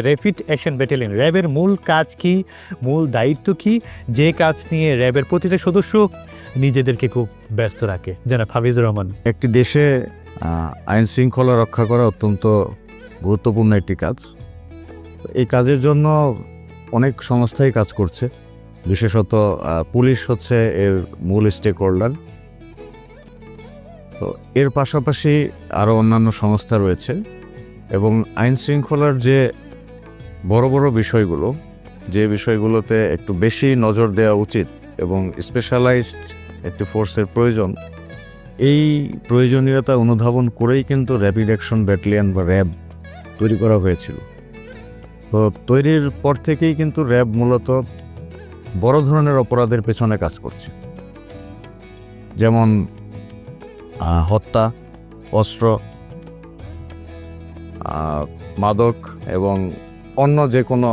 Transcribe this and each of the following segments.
Rapid action battalion র্যাবের মূল কাজ কি? মূল দায়িত্ব কি? যে কাজ নিয়ে র্যাবের প্রতিটা সদস্য নিজেদেরকে খুব ব্যস্ত রাখে। যেন হাফিজুর রহমান। একটি দেশে আইন শৃঙ্খলা রক্ষা করা অত্যন্ত গুরুত্বপূর্ণ একটি কাজ। এই কাজের জন্য অনেক সংস্থাই কাজ করছে। বিশেষত পুলিশ হচ্ছে এর মূল স্টেক হোল্ডার তো এর পাশাপাশি আরও অন্যান্য সংস্থা রয়েছে। এবং আইন শৃঙ্খলার যে বড় বড় বিষয়গুলো, যে বিষয়গুলোতে একটু বেশি নজর দেওয়া উচিত এবং স্পেশালাইজড একটি ফোর্সের প্রয়োজন, এই প্রয়োজনীয়তা অনুধাবন করেই কিন্তু র্যাপিড অ্যাকশন ব্যাটালিয়ন বা র্যাব তৈরি করা হয়েছিল। তো তৈরির পর থেকেই কিন্তু র্যাব মূলত বড় ধরনের অপরাধের পেছনে কাজ করছে। যেমন হত্যা, অস্ত্র মাদক এবং অন্য যে কোনো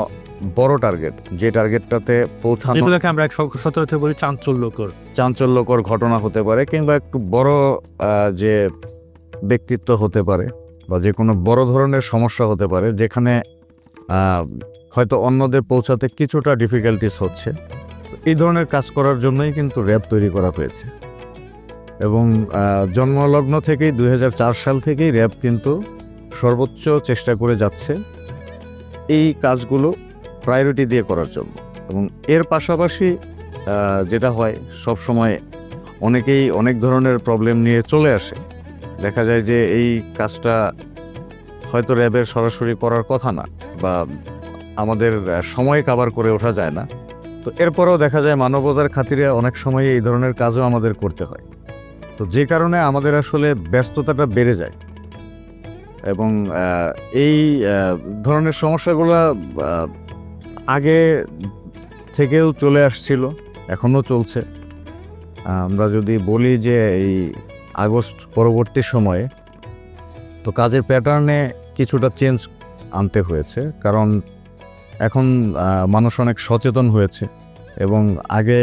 বড় টার্গেট যে টার্গেটটাতে পৌঁছানো আমরা সচরাচর বলি চাঞ্চল্যকর। চাঞ্চল্যকর ঘটনা হতে পারে কিংবা একটু বড় যে ব্যক্তিত্ব হতে পারে বা যে কোনো বড় ধরনের সমস্যা হতে পারে যেখানে হয়তো অন্যদের পৌঁছাতে কিছুটা ডিফিকাল্টিস হচ্ছে। এই ধরনের কাজ করার জন্যই কিন্তু র্যাব তৈরি করা হয়েছে। এবং জন্মলগ্ন থেকেই দুই হাজার চার সাল থেকেই র্যাব কিন্তু সর্বোচ্চ চেষ্টা করে যাচ্ছে এই কাজগুলো প্রায়োরিটি দিয়ে করার জন্য। এবং এর পাশাপাশি যেটা হয় সব সময় অনেকেই অনেক ধরনের প্রবলেম নিয়ে চলে আসে। দেখা যায় যে এই কাজটা হয়তো র্যাবের সরাসরি করার কথা না বা আমাদের সময় কাবার করে ওঠা যায় না। তো এরপরেও দেখা যায় মানবতার খাতিরে অনেক সময় এই ধরনের কাজও আমাদের করতে হয়। তো যে কারণে আমাদের আসলে ব্যস্ততাটা বেড়ে যায়। এবং এই ধরনের সমস্যাগুলো আগে থেকেও চলে আসছিল, এখনও চলছে। আমরা যদি বলি যে এই আগস্ট পরবর্তী সময়ে, তো কাজের প্যাটার্নে কিছুটা চেঞ্জ আনতে হয়েছে, কারণ এখন মানুষ অনেক সচেতন হয়েছে এবং আগে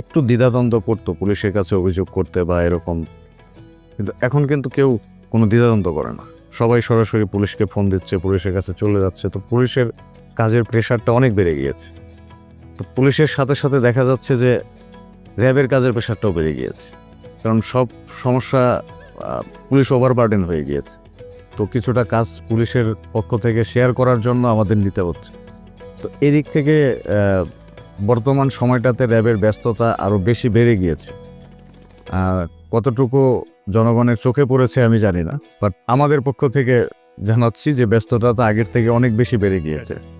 একটু দ্বিধাদ্বন্দ্ব করতো পুলিশের কাছে অভিযোগ করতে বা এরকম। কিন্তু এখন কিন্তু কেউ কোনো দ্বিধাদ্বন্দ্ব করে না। সবাই সরাসরি পুলিশকে ফোন দিচ্ছে, পুলিশের কাছে চলে যাচ্ছে। তো পুলিশের কাজের প্রেশারটা অনেক বেড়ে গিয়েছে। তো পুলিশের সাথে সাথে দেখা যাচ্ছে যে, র্যাবের কাজের প্রেশারটাও বেড়ে গিয়েছে। কারণ সব সমস্যা পুলিশ ওভারবার্ডেন হয়ে গিয়েছে। তো কিছুটা কাজ পুলিশের পক্ষ থেকে শেয়ার করার জন্য আমাদের নিতে হচ্ছে। তো এদিক থেকে বর্তমান সময়টাতে র্যাবের ব্যস্ততা আরও বেশি বেড়ে গিয়েছে। কতটুকু জনগণের চোখে পড়েছে আমি জানি না বাট আমাদের পক্ষ থেকে জানাচ্ছি যে ব্যস্ততা তো আগের থেকে অনেক বেশি বেড়ে গিয়েছে।